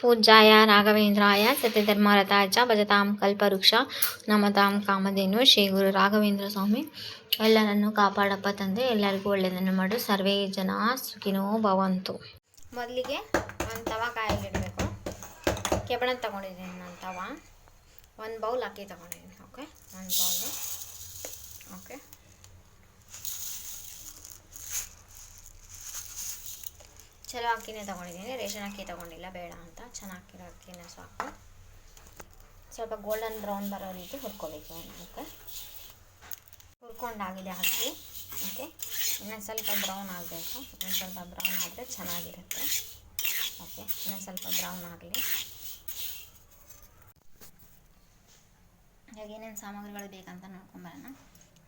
ಪೂಜ್ಯಾಯ ರಾಘವೇಂದ್ರಾಯ ಸತ್ಯಧರ್ಮರತಾಯ ಚ ಭಜತಾಂ ಕಲ್ಪವೃಕ್ಷ ನಮತಾಂ ಕಾಮಧೇನು ಶ್ರೀ ಗುರು ರಾಘವೇಂದ್ರ ಸ್ವಾಮಿ. ಎಲ್ಲರನ್ನು ಕಾಪಾಡಪ್ಪ ತಂದೆ, ಎಲ್ಲರಿಗೂ ಒಳ್ಳೆಯದನ್ನು ಮಾಡು. ಸರ್ವೇ ಜನ ಸುಖಿನೋ ಭವಂತು. ಮೊದಲಿಗೆ ಒಂದು ತವ ಕಾಯಲ್ಲಿಡಬೇಕು. ಕೆಬಣ ತಗೊಂಡಿದ್ದೀನಿ ನಾನು ತವ. ಒಂದು ಬೌಲ್ ಅಕ್ಕಿ ತಗೊಂಡಿದ್ದೀನಿ, ಓಕೆ? ಒಂದು ಬೌಲು ಓಕೆ ಚಲೋ ಅಕ್ಕಿನೇ ತೊಗೊಂಡಿದ್ದೀನಿ, ರೇಷನ್ ಅಕ್ಕಿ ತೊಗೊಂಡಿಲ್ಲ, ಬೇಡ ಅಂತ. ಚೆನ್ನಾಗಿರೋ ಅಕ್ಕಿನ ಸಾಕು. ಸ್ವಲ್ಪ ಗೋಲ್ಡನ್ ಬ್ರೌನ್ ಬರೋ ರೀತಿ ಹುರ್ಕೋಬೇಕು ಓಕೆ ಹುರ್ಕೊಂಡಾಗಿದೆ ಅಕ್ಕಿ. ಓಕೆ? ಇನ್ನೊಂದು ಸ್ವಲ್ಪ ಬ್ರೌನ್ ಆಗಬೇಕು. ಇನ್ನೊಂದು ಸ್ವಲ್ಪ ಬ್ರೌನ್ ಆದರೆ ಚೆನ್ನಾಗಿರುತ್ತೆ. ಓಕೆ? ಇನ್ನೊಂದು ಸ್ವಲ್ಪ ಬ್ರೌನ್ ಆಗಲಿ. ಇವಾಗ ಏನೇನು ಸಾಮಗ್ರಿಗಳು ಬೇಕಂತ ನೋಡ್ಕೊಂಬರೋಣ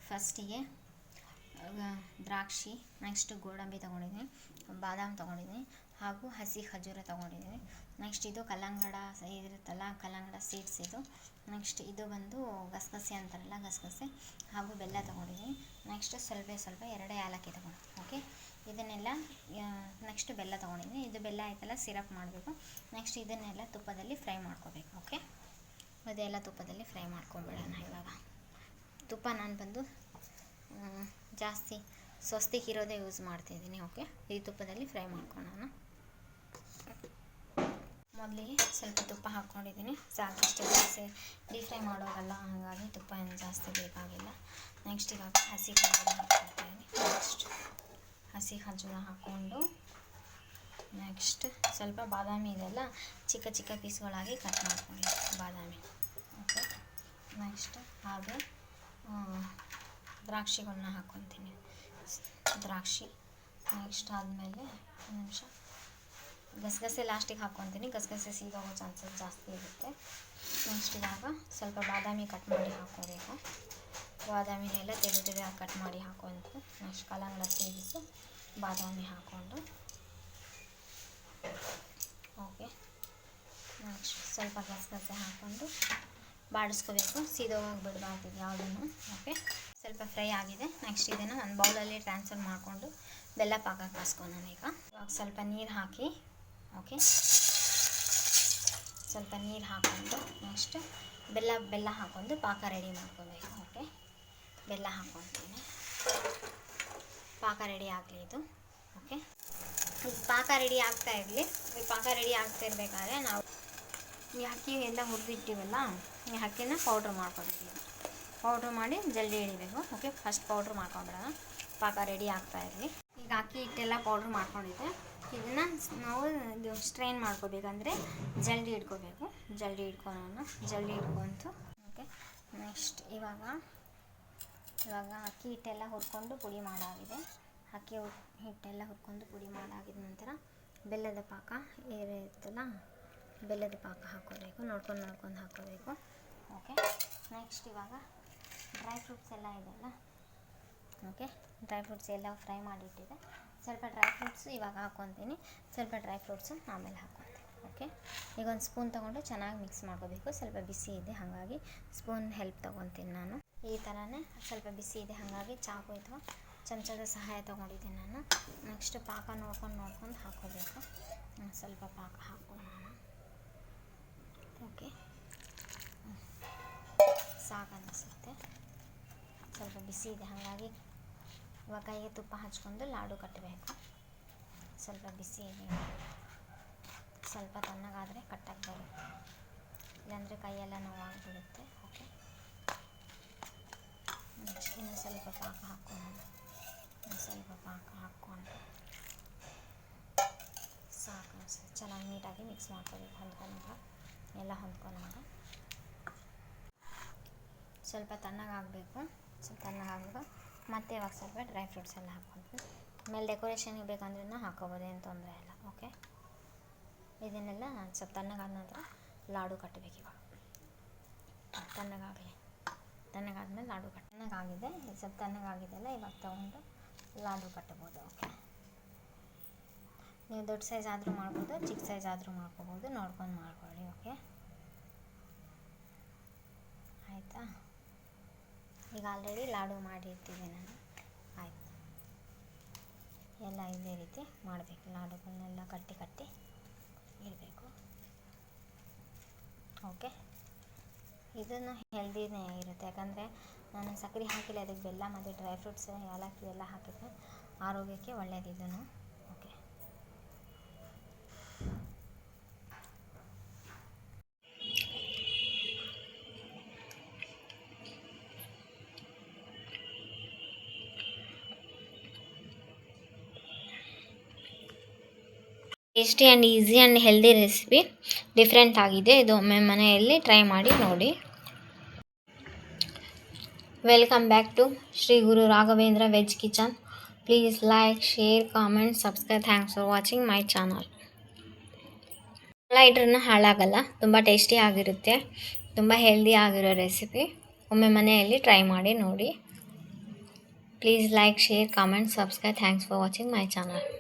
ಫಸ್ಟಿಗೆ ದ್ರಾಕ್ಷಿ ನೆಕ್ಸ್ಟ್ ಗೋಡಂಬಿ ತೊಗೊಂಡಿದ್ದೀನಿ ಬಾದಾಮಿ ತೊಗೊಂಡಿದ್ದೀನಿ ಹಾಗೂ ಹಸಿ ಖಜೂರ ತೊಗೊಂಡಿದ್ದೀನಿ ನೆಕ್ಸ್ಟ್ ಇದು ಕಲ್ಲಂಗಡ ಇದಿರುತ್ತಲ್ಲ ಕಲ್ಲಂಗಡ ಸೀಡ್ಸ್ ಇದು. ನೆಕ್ಸ್ಟ್ ಇದು ಬಂದು ಗಸಗಸೆ ಅಂತಾರಲ್ಲ, ಗಸಗಸೆ, ಹಾಗೂ ಬೆಲ್ಲ ತೊಗೊಂಡಿದ್ದೀನಿ ನೆಕ್ಸ್ಟ್ ಸ್ವಲ್ಪ ಸ್ವಲ್ಪ ಎರಡೇ ಏಲಕ್ಕಿ ತೊಗೊಂಡು ಓಕೆ ಇದನ್ನೆಲ್ಲ ನೆಕ್ಸ್ಟ್ ಬೆಲ್ಲ ತೊಗೊಂಡಿದ್ದೀನಿ ಇದು ಬೆಲ್ಲ ಆಯ್ತಲ್ಲ ಸಿರಪ್ ಮಾಡಬೇಕು. ನೆಕ್ಸ್ಟ್ ಇದನ್ನೆಲ್ಲ ತುಪ್ಪದಲ್ಲಿ ಫ್ರೈ ಮಾಡ್ಕೋಬೇಕು ಓಕೆ ಅದೆಲ್ಲ ತುಪ್ಪದಲ್ಲಿ ಫ್ರೈ ಮಾಡ್ಕೊಂಬಿಡೋಣ ಇವಾಗ. ತುಪ್ಪ ನಾನು ಬಂದು ಜಾಸ್ತಿ ಸ್ವಸ್ತಿಕಿರೋದೇ ಯೂಸ್ ಮಾಡ್ತಿದ್ದೀನಿ ಓಕೆ ಈ ತುಪ್ಪದಲ್ಲಿ ಫ್ರೈ ಮಾಡ್ಕೊಳ್ಳೋಣ. ಮೊದಲಿಗೆ ಸ್ವಲ್ಪ ತುಪ್ಪ ಹಾಕ್ಕೊಂಡಿದ್ದೀನಿ. ಸಾಕಷ್ಟು ಜಾಸ್ತಿ ಡೀಪ್ ಫ್ರೈ ಮಾಡೋದಲ್ಲ ಹಾಗಾಗಿ ತುಪ್ಪ ಏನು ಜಾಸ್ತಿ ಬೇಕಾಗಿಲ್ಲ. ನೆಕ್ಸ್ಟ್ ಈಗ ಹಸಿ ಖರ್ಜೂರ ಹಾಕ್ಕೊಳ್ತೀನಿ ನೆಕ್ಸ್ಟ್ ಹಸಿ ಖರ್ಜೂರ ಹಾಕ್ಕೊಂಡು ನೆಕ್ಸ್ಟ್ ಸ್ವಲ್ಪ ಬಾದಾಮಿ ಇದೆಲ್ಲ ಚಿಕ್ಕ ಚಿಕ್ಕ ಪೀಸ್ಗಳಾಗಿ ಕಟ್ ಮಾಡ್ಕೊಳ್ಳಿ ಬಾದಾಮಿ. ಓಕೆ ನೆಕ್ಸ್ಟ್ ಹಾಗೆ ದ್ರಾಕ್ಷಿಗಳನ್ನ ಹಾಕ್ಕೊತೀನಿ ದ್ರಾಕ್ಷಿ ನೆಕ್ಸ್ಟ್ ಆದಮೇಲೆ ಒಂದು ನಿಮಿಷ. ಗಸಗಸೆ ಲಾಸ್ಟಿಗೆ ಹಾಕ್ಕೊತೀನಿ ಗಸಗಸೆ ಸೀದೋಗೋ ಚಾನ್ಸಸ್ ಜಾಸ್ತಿ ಇರುತ್ತೆ. ನೆಕ್ಸ್ಟ್ ಇವಾಗ ಸ್ವಲ್ಪ ಬಾದಾಮಿ ಕಟ್ ಮಾಡಿ ಹಾಕ್ಕೋಬೇಕು ಬಾದಾಮಿನೆಲ್ಲ ತೆಳು ತೆಳುವಾಗಿ ಕಟ್ ಮಾಡಿ ಹಾಕೋಂತು ನೆಕ್ಸ್ಟ್ ಕಲಂಗಡ ಸೀಡ್ಸು ಬಾದಾಮಿ ಹಾಕ್ಕೊಂಡು ಓಕೆ ನೆಕ್ಸ್ಟ್ ಸ್ವಲ್ಪ ಗಸಗಸೆ ಹಾಕ್ಕೊಂಡು ಬಾಡಿಸ್ಕೋಬೇಕು. ಸೀದೋಗಿ ಬಿಡಬಾರ್ದು ಯಾವುದನ್ನು ಓಕೆ ಸ್ವಲ್ಪ ಫ್ರೈ ಆಗಿದೆ. ನೆಕ್ಸ್ಟ್ ಇದನ್ನು ಒಂದು ಬೌಲಲ್ಲಿ ಟ್ರಾನ್ಸ್ಫರ್ ಮಾಡಿಕೊಂಡು ಬೆಲ್ಲ ಪಾಕ ಕಾಸ್ಕೊಳ್ಳೋಣ ಈಗ. ಇವಾಗ ಸ್ವಲ್ಪ ನೀರು ಹಾಕಿ ಓಕೆ ಸ್ವಲ್ಪ ನೀರು ಹಾಕ್ಕೊಂಡು ನೆಕ್ಸ್ಟ್ ಬೆಲ್ಲ ಬೆಲ್ಲ ಹಾಕ್ಕೊಂಡು ಪಾಕ ರೆಡಿ ಮಾಡ್ಕೋಬೇಕು ಓಕೆ ಬೆಲ್ಲ ಹಾಕ್ಕೊತೀನಿ ಪಾಕ ರೆಡಿ ಆಗಲಿ ಇದು ಓಕೆ ಪಾಕ ರೆಡಿ ಆಗ್ತಾ ಇರಲಿ. ಈ ಪಾಕ ರೆಡಿ ಆಗ್ತಾ ಇರಬೇಕಾದ್ರೆ ನಾವು ಈ ಅಕ್ಕಿ ಎಲ್ಲ ಹುರಿದಿಟ್ಟಿವಲ್ಲ, ಈ ಅಕ್ಕಿನ ಪೌಡ್ರ್ ಮಾಡ್ಕೊಬೇಕು ಪೌಡ್ರ್ ಮಾಡಿ ಜಲ್ದಿ ಹಿಡಿಬೇಕು ಓಕೆ ಫಸ್ಟ್ ಪೌಡ್ರ್ ಮಾಡ್ಕೊಂಡ್ಬಿಡೋಣ. ಪಾಕ ರೆಡಿ ಆಗ್ತಾ ಇರಲಿ. ಈಗ ಅಕ್ಕಿ ಹಿಟ್ಟೆಲ್ಲ ಪೌಡ್ರ್ ಮಾಡ್ಕೊಂಡಿದ್ದೆ. ಇದನ್ನು ನಾವು ಇದು ಸ್ಟ್ರೈನ್ ಮಾಡ್ಕೋಬೇಕಂದ್ರೆ ಜಲ್ದಿ ಇಟ್ಕೋಬೇಕು. ಜಲ್ದಿ ಹಿಡ್ಕೊಳೋಣ ಜಲ್ದಿ ಇಟ್ಕೊಂತು. ಓಕೆ ನೆಕ್ಸ್ಟ್ ಇವಾಗ ಇವಾಗ ಅಕ್ಕಿ ಹಿಟ್ಟೆಲ್ಲ ಹುರ್ಕೊಂಡು ಪುಡಿ ಮಾಡಾಗಿದೆ. ಅಕ್ಕಿ ಹಿಟ್ಟೆಲ್ಲ ಹುರ್ಕೊಂಡು ಪುಡಿ ಮಾಡಾಗಿದ ನಂತರ ಬೆಲ್ಲದ ಪಾಕ ಇರುತ್ತಲ್ಲ, ಬೆಲ್ಲದ ಪಾಕ ಹಾಕೋಬೇಕು. ನೋಡ್ಕೊಂಡು ನೋಡ್ಕೊಂಡು ಹಾಕೋಬೇಕು. ಓಕೆ ನೆಕ್ಸ್ಟ್ ಇವಾಗ ಡ್ರೈ ಫ್ರೂಟ್ಸ್ ಎಲ್ಲ ಇದೆಯಲ್ಲ? ಓಕೆ ಡ್ರೈ ಫ್ರೂಟ್ಸ್ ಎಲ್ಲ ಫ್ರೈ ಮಾಡಿಟ್ಟಿದೆ ಸ್ವಲ್ಪ ಡ್ರೈ ಫ್ರೂಟ್ಸು ಇವಾಗ ಹಾಕ್ಕೊತೀನಿ ಸ್ವಲ್ಪ ಡ್ರೈ ಫ್ರೂಟ್ಸು ಆಮೇಲೆ ಹಾಕ್ಕೊತೀನಿ ಓಕೆ ಈಗ ಒಂದು ಸ್ಪೂನ್ ತೊಗೊಂಡು ಚೆನ್ನಾಗಿ ಮಿಕ್ಸ್ ಮಾಡ್ಕೋಬೇಕು. ಸ್ವಲ್ಪ ಬಿಸಿ ಇದೆ ಹಾಗಾಗಿ ಸ್ಪೂನ್ ಹೆಲ್ಪ್ ತೊಗೊತೀನಿ ನಾನು. ಈ ಥರನೇ ಸ್ವಲ್ಪ ಬಿಸಿ ಇದೆ ಹಾಗಾಗಿ ಚಾಕು ಅಥವಾ ಚಮಚದ ಸಹಾಯ ತೊಗೊಂಡಿದ್ದೀನಿ ನಾನು. ನೆಕ್ಸ್ಟ್ ಪಾಕ ನೋಡ್ಕೊಂಡು ನೋಡ್ಕೊಂಡು ಹಾಕ್ಕೋಬೇಕು ಹ್ಮ್, ಸ್ವಲ್ಪ ಪಾಕ. ಬಿಸಿ ಇದೆ ಹಾಗಾಗಿ ಇವಾಗ ಕೈಗೆ ತುಪ್ಪ ಹಚ್ಕೊಂಡು ಲಾಡು ಕಟ್ಟಬೇಕು. ಸ್ವಲ್ಪ ಬಿಸಿ ಇದೆ. ಸ್ವಲ್ಪ ತಣ್ಣಗಾದರೆ ಕಟ್ಟಕ್ಕೆ ಬರುತ್ತೆ ಇಲ್ಲಾಂದರೆ ಕೈಯೆಲ್ಲ ನೋವಾಗ್ಬಿಡುತ್ತೆ. ಓಕೆ ಇನ್ನೊಂದು ಇನ್ನು ಸ್ವಲ್ಪ ಪಾಕ ಹಾಕ್ಕೊಂಡು ಇನ್ನು ಸ್ವಲ್ಪ ಪಾಕ ಹಾಕ್ಕೊಂಡು ಸಾಕು ಚೆನ್ನಾಗಿ ನೀಟಾಗಿ ಮಿಕ್ಸ್ ಮಾಡ್ಕೋಬೇಕು ಹೊಂದ್ಕೊಂಡಾಗ ಎಲ್ಲ ಹೊಂದ್ಕೊಂಡಾಗ ಸ್ವಲ್ಪ ತಣ್ಣಗಾಗಬೇಕು. ಸ್ವಲ್ಪ ತಣ್ಣಗಾಗಬೇಕು ಮತ್ತೆ ಇವಾಗ ಸ್ವಲ್ಪ ಡ್ರೈ ಫ್ರೂಟ್ಸ್ ಎಲ್ಲ ಹಾಕ್ಕೊಂಡು ಆಮೇಲೆ ಡೆಕೋರೇಷನಿಗೆ ಬೇಕಂದ್ರೂ ಹಾಕೋಬೋದು ಏನು ತೊಂದರೆ ಇಲ್ಲ ಓಕೆ ಇದನ್ನೆಲ್ಲ ಸ್ವಲ್ಪ ತಣ್ಣಗಾದ ನಂತರ ಲಾಡು ಕಟ್ಟಬೇಕು ಇವಾಗ. ತಣ್ಣಗಾಗಲಿ. ತಣ್ಣಗಾದ್ಮೇಲೆ ಲಾಡು ಕಟ್ಟ ತಣ್ಣಗಾಗಿದೆ, ಸ್ವಲ್ಪ ತಣ್ಣಗಾಗಿದೆಲ್ಲ ಇವಾಗ ತೊಗೊಂಡು ಲಾಡು ಕಟ್ಟಬೋದು ಓಕೆ ನೀವು ದೊಡ್ಡ ಸೈಜ್ ಆದರೂ ಮಾಡ್ಬೋದು, ಚಿಕ್ಕ ಸೈಜ್ ಆದರೂ ಮಾಡ್ಕೋಬೋದು, ನೋಡ್ಕೊಂಡು ಮಾಡ್ಕೊಳ್ಳಿ ಓಕೆ ಆಯಿತಾ? ಈಗ ಆಲ್ರೆಡಿ ಲಾಡು ಮಾಡಿರ್ತೀವಿ ನಾನು. ಆಯಿತು. ಎಲ್ಲ ಇದೇ ರೀತಿ ಮಾಡಬೇಕು. ಲಾಡುಗಳನ್ನೆಲ್ಲ ಕಟ್ಟಿ ಕಟ್ಟಿ ಇರಬೇಕು ಓಕೆ ಇದನ್ನು ಹೆಲ್ದಿನೇ ಇರುತ್ತೆ. ಯಾಕಂದರೆ ನಾನು ಸಕ್ಕರೆ ಹಾಕಿಲ್ಲ, ಅದಕ್ಕೆ ಬೆಲ್ಲ ಮತ್ತು ಡ್ರೈ ಫ್ರೂಟ್ಸ್ ಏಲಕ್ಕಿ ಎಲ್ಲ ಹಾಕಿದ್ರೆ ಆರೋಗ್ಯಕ್ಕೆ ಒಳ್ಳೆಯದು okay tasty and easy and healthy recipe different ಆಗಿದೆ. ಇದು ಒಮ್ಮೆ ಮನೆಯಲ್ಲಿ ಟ್ರೈ ಮಾಡಿ ನೋಡಿ. Welcome back to Shri Guru Raghavendra veg kitchen. Please like, share, comment, subscribe. Thanks for watching my channel. ಎಲ್ಲ ಇಟ್ರೂ ಹಾಳಾಗಲ್ಲ. ತುಂಬ ಟೇಸ್ಟಿ ಆಗಿರುತ್ತೆ. ತುಂಬ ಹೆಲ್ದಿ ಆಗಿರೋ ರೆಸಿಪಿ ಒಮ್ಮೆ ಮನೆಯಲ್ಲಿ ಟ್ರೈ ಮಾಡಿ ನೋಡಿ. Please like, share, comment, subscribe. Thanks for watching my channel.